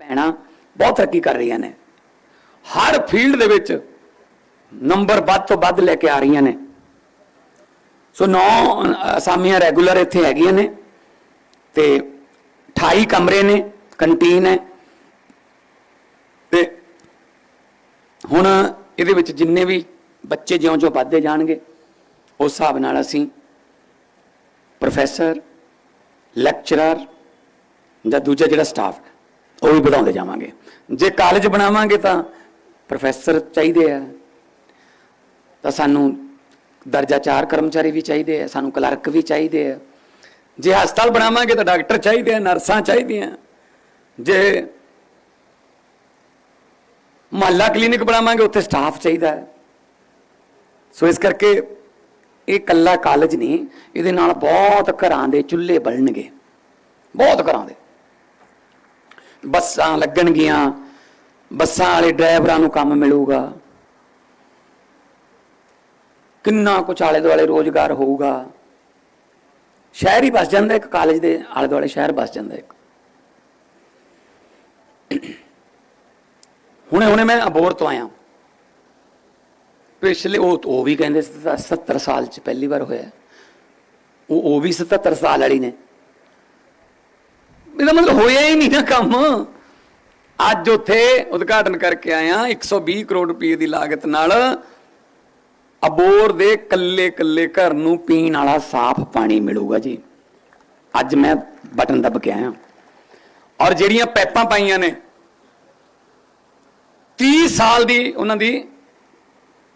ਭੈਣਾਂ ਬਹੁਤ ਤਰੱਕੀ ਕਰ ਰਹੀਆਂ ਨੇ। ਹਰ ਫੀਲਡ ਦੇ ਵਿੱਚ ਨੰਬਰ ਵੱਧ ਤੋਂ ਵੱਧ ਲੈ ਕੇ ਆ ਰਹੀਆਂ ਨੇ। ਸੋ ਨੌ ਅਸਾਮੀਆਂ ਰੈਗੂਲਰ ਇੱਥੇ ਹੈਗੀਆਂ ਨੇ ਤੇ 28 ਕਮਰੇ ਨੇ ਕੰਟੀਨ ਹੈ। ਤੇ ਹੁਣ ਇਹਦੇ ਵਿੱਚ ਜਿੰਨੇ ਵੀ ਬੱਚੇ ਜਿਉਂ-ਜਿਉਂ ਵੱਧਦੇ ਜਾਣਗੇ, ਉਸ ਹਿਸਾਬ ਨਾਲ ਅਸੀਂ ਪ੍ਰੋਫੈਸਰ ਲੈਕਚਰਰ ਜਾਂ ਦੂਜਾ ਜਿਹੜਾ ਸਟਾਫ ਉਹ ਵੀ ਵਧਾਉਂਦੇ ਜਾਵਾਂਗੇ। ਜੇ ਕਾਲਜ ਬਣਾਵਾਂਗੇ ਤਾਂ ਪ੍ਰੋਫੈਸਰ ਚਾਹੀਦੇ ਆ। ਤਾਂ ਸਾਨੂੰ ਦਰਜਾ 4 ਕਰਮਚਾਰੀ ਵੀ ਚਾਹੀਦੇ ਆ, ਸਾਨੂੰ ਕਲਰਕ ਵੀ ਚਾਹੀਦੇ ਆ। ਜੇ ਹਸਪਤਾਲ ਬਣਾਵਾਂਗੇ ਤਾਂ ਡਾਕਟਰ ਚਾਹੀਦੇ ਆ, ਨਰਸਾਂ ਚਾਹੀਦੀਆਂ। ਜੇ ਮਹੱਲਾ ਕਲੀਨਿਕ ਬਣਾਵਾਂਗੇ, ਉੱਥੇ ਸਟਾਫ ਚਾਹੀਦਾ। ਹੈ ਸੋ ਇਸ ਕਰਕੇ ਇਹ ਕੱਲਾ ਕਾਲਜ ਨਹੀਂ, ਇਹਦੇ ਨਾਲ ਬਹੁਤ ਘਰਾਂ ਦੇ ਚੁੱਲ੍ਹੇ ਬਲਣਗੇ। ਬਹੁਤ ਘਰਾਂ ਦੇ। ਬੱਸਾਂ ਲੱਗਣਗੀਆਂ, ਬੱਸਾਂ ਵਾਲੇ ਡਰਾਈਵਰਾਂ ਨੂੰ ਕੰਮ ਮਿਲੂਗਾ। ਕਿੰਨਾ ਕੁਛ ਆਲੇ ਦੁਆਲੇ ਰੋਜ਼ਗਾਰ ਹੋਊਗਾ। ਸ਼ਹਿਰ ਹੀ ਬਸ ਜਾਂਦਾ ਇੱਕ ਕਾਲਜ ਦੇ ਆਲੇ ਦੁਆਲੇ ਸ਼ਹਿਰ ਬਸ ਜਾਂਦਾ ਇੱਕ। ਹੁਣੇ ਹੁਣੇ ਮੈਂ ਅਬੋਰ ਤੋਂ ਆਇਆ। ਪਿਛਲੇ ਉਹ ਉਹ ਵੀ ਕਹਿੰਦੇ ਸੀ ਤਾਂ 70 ਸਾਲ ਚ ਪਹਿਲੀ ਵਾਰ ਹੋਇਆ। ਉਹ ਉਹ ਵੀ 77 ਸਾਲ ਵਾਲੀ ਨੇ। ਇਹਦਾ ਮਤਲਬ ਹੋਇਆ ਹੀ ਨਹੀਂ ਨਾ ਕੰਮ। ਅੱਜ ਉੱਥੇ ਉਦਘਾਟਨ ਕਰਕੇ ਆਇਆ 120 ਕਰੋੜ ਰੁਪਏ ਦੀ ਲਾਗਤ ਨਾਲ ਅਬੋਰ ਦੇ ਕੱਲੇ ਕੱਲੇ ਘਰ ਨੂੰ ਪੀਣ ਵਾਲਾ ਸਾਫ਼ ਪਾਣੀ ਮਿਲੂਗਾ ਜੀ। ਅੱਜ ਮੈਂ ਬਟਨ ਦੱਬ ਕੇ ਆਇਆ। ਔਰ ਜਿਹੜੀਆਂ ਪੈਪਾਂ ਪਾਈਆਂ ਨੇ 30 ਸਾਲ ਦੀ ਉਹਨਾਂ ਦੀ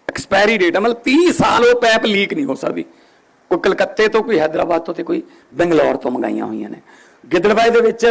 ਐਕਸਪਾਇਰੀ ਡੇਟ ਹੈ ਮਤਲਬ 30 ਸਾਲ ਉਹ ਪੈਪ ਲੀਕ ਨਹੀਂ ਹੋ ਸਕਦੀ। ਕੋਈ ਕਲਕੱਤੇ ਤੋਂ ਕੋਈ ਹైదరాబాద్ ਤੋਂ ਤੇ ਕੋਈ ਬੰਗਲੌਰ ਤੋਂ ਮੰਗਾਈਆਂ ਹੋਈਆਂ ਨੇ। ਗਿੱਦੜਬਾਈ ਦੇ ਵਿੱਚ